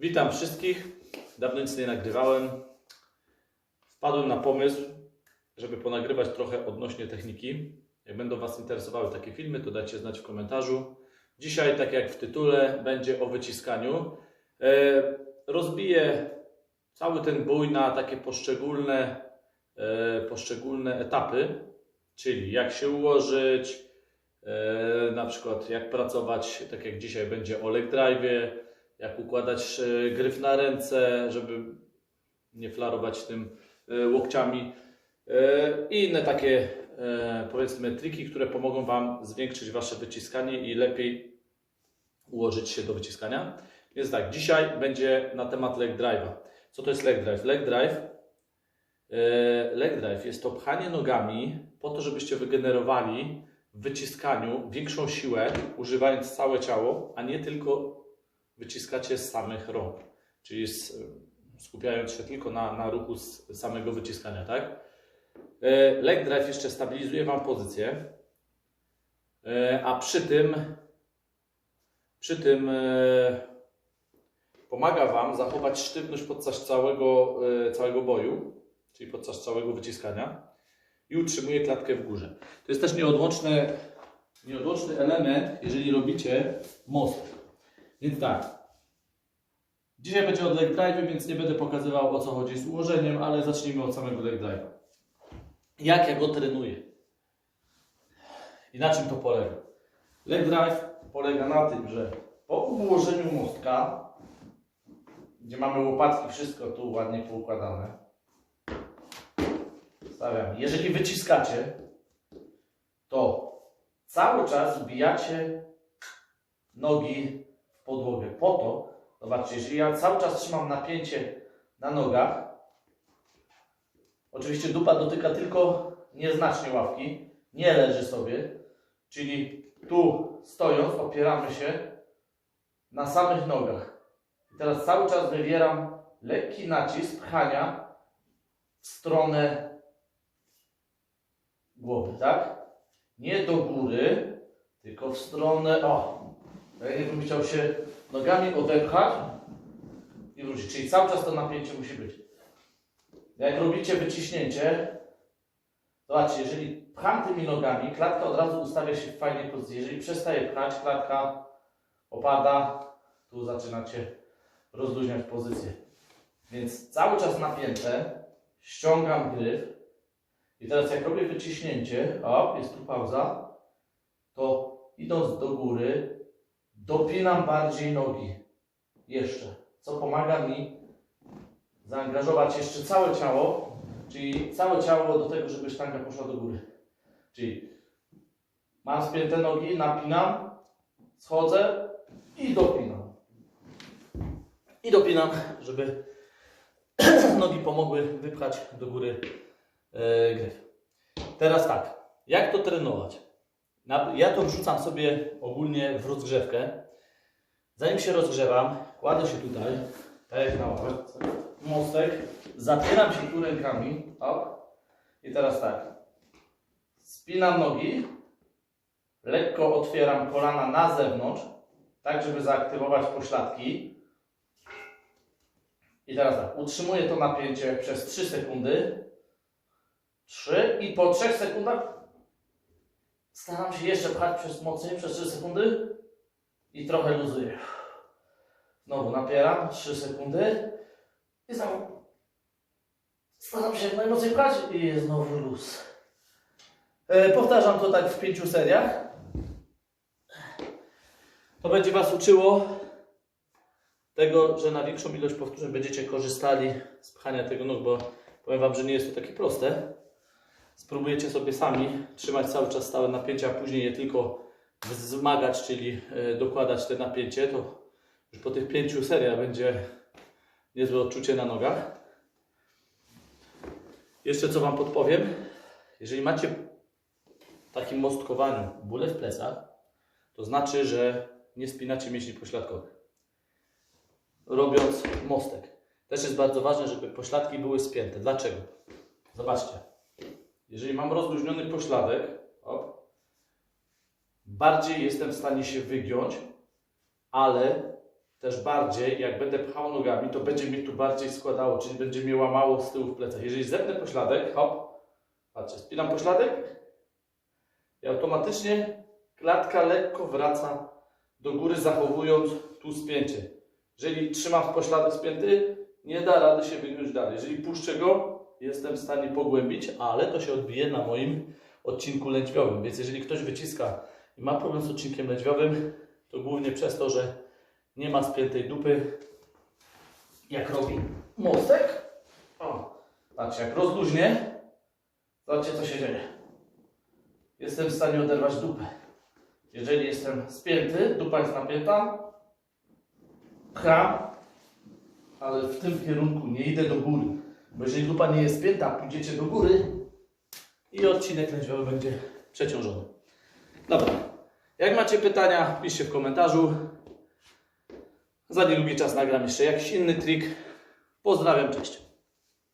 Witam wszystkich. Dawno nic nie nagrywałem. Wpadłem na pomysł, żeby ponagrywać trochę odnośnie techniki. Jak będą Was interesowały takie filmy, to dajcie znać w komentarzu. Dzisiaj, tak jak w tytule, będzie o wyciskaniu. E, rozbiję cały ten bój na takie poszczególne, e, poszczególne etapy, czyli jak się ułożyć, e, na przykład jak pracować, tak jak dzisiaj będzie o leg drive'ie, jak układać e, gryf na ręce, żeby nie flarować tym e, łokciami e, i inne takie powiedzmy triki, które pomogą Wam zwiększyć Wasze wyciskanie i lepiej ułożyć się do wyciskania. Więc tak, dzisiaj będzie na temat leg drive'a. Co to jest leg drive? Leg drive, leg drive jest to pchanie nogami po to, żebyście wygenerowali w wyciskaniu większą siłę, używając całe ciało, a nie tylko wyciskacie z samych rąk, czyli skupiając się tylko na, na ruchu samego wyciskania, tak? E, Leg drive jeszcze stabilizuje Wam pozycję, e, a przy tym, przy tym e, pomaga Wam zachować sztywność podczas całego, całego boju, czyli podczas całego wyciskania i utrzymuje klatkę w górze. To jest też nieodłączny, nieodłączny element, jeżeli robicie most. Więc tak. Dzisiaj będzie od leg drive, więc nie będę pokazywał o co chodzi z ułożeniem, ale zacznijmy od samego leg drive. Jak ja go trenuję? I na czym to polega? Leg drive polega na tym, że po ułożeniu mostka, gdzie mamy łopatki, wszystko tu ładnie poukładane, stawiam. Jeżeli wyciskacie, to cały czas wbijacie nogi w podłogę. Po to, zobaczcie, jeżeli ja cały czas trzymam napięcie na nogach, oczywiście dupa dotyka tylko nieznacznie ławki, nie leży sobie, czyli tu stojąc opieramy się na samych nogach. I teraz cały czas wywieram lekki nacisk pchania w stronę głowy, tak? Nie do góry, tylko w stronę, o, tak jakbym chciał się nogami odepchać i wrócić. Czyli cały czas to napięcie musi być. Jak robicie wyciśnięcie, zobaczcie, jeżeli pcham tymi nogami, klatka od razu ustawia się w fajnej pozycji. Jeżeli przestaje pchać, klatka opada, tu zaczynacie rozluźniać pozycję. Więc cały czas napięte, ściągam gryf i teraz jak robię wyciśnięcie, o, jest tu pauza, to idąc do góry, dopinam bardziej nogi. Jeszcze. Co pomaga mi zaangażować jeszcze całe ciało, czyli całe ciało do tego, żeby sztanga poszła do góry. Czyli mam spięte nogi, napinam, schodzę i dopinam. I dopinam, żeby nogi pomogły wypchać do góry e, gryf. Teraz tak, jak to trenować? Ja to wrzucam sobie ogólnie w rozgrzewkę. Zanim się rozgrzewam, kładę się tutaj, tak jak na ławce, mostek, zapieram się tu rękami? I teraz tak, spinam nogi, lekko otwieram kolana na zewnątrz, tak żeby zaaktywować pośladki. I teraz tak, utrzymuję to napięcie przez 3 sekundy. 3 i po 3 sekundach Staram się jeszcze pchać przez mocniej, przez 3 sekundy i trochę luzuję. Znowu napieram 3 sekundy i znowu staram się jak najmocniej pchać i znowu luz. E, powtarzam to tak w pięciu seriach. To będzie Was uczyło tego, że na większą ilość powtórzeń będziecie korzystali z pchania tego nóg, bo powiem Wam, że nie jest to takie proste spróbujecie sobie sami trzymać cały czas stałe napięcie, a później je tylko wzmagać, czyli e, dokładać te napięcie, to już po tych pięciu seriach będzie niezłe odczucie na nogach. Jeszcze co Wam podpowiem. Jeżeli macie w takim mostkowaniu bóle w plecach, to znaczy, że nie spinacie mięśni pośladkowych. Robiąc mostek. Też jest bardzo ważne, żeby pośladki były spięte. Dlaczego? Zobaczcie. Jeżeli mam rozluźniony pośladek, op, bardziej jestem w stanie się wygiąć, ale też bardziej, jak będę pchał nogami, to będzie mnie tu bardziej składało, czyli będzie mnie łamało z tyłu w plecach. Jeżeli zepnę pośladek, hop, patrzcie, spinam pośladek i automatycznie klatka lekko wraca do góry, zachowując tu spięcie. Jeżeli trzymam pośladek spięty, nie da rady się wygiąć dalej. Jeżeli puszczę go, jestem w stanie pogłębić, ale to się odbije na moim odcinku lędźwiowym. Więc jeżeli ktoś wyciska i ma problem z odcinkiem lędźwiowym, to głównie przez to, że nie ma spiętej dupy. Jak robi mostek, o, patrzcie, jak rozluźnię, zobaczcie co się dzieje. Jestem w stanie oderwać dupę. Jeżeli jestem spięty, dupa jest napięta, pcham, ale w tym kierunku nie idę do góry. Bo jeżeli dupa nie jest spięta, pójdziecie do góry i odcinek lędźwiowy będzie przeciążony. Dobra. Jak macie pytania, piszcie w komentarzu. Za niedługi czas nagram jeszcze jakiś inny trik. Pozdrawiam, cześć.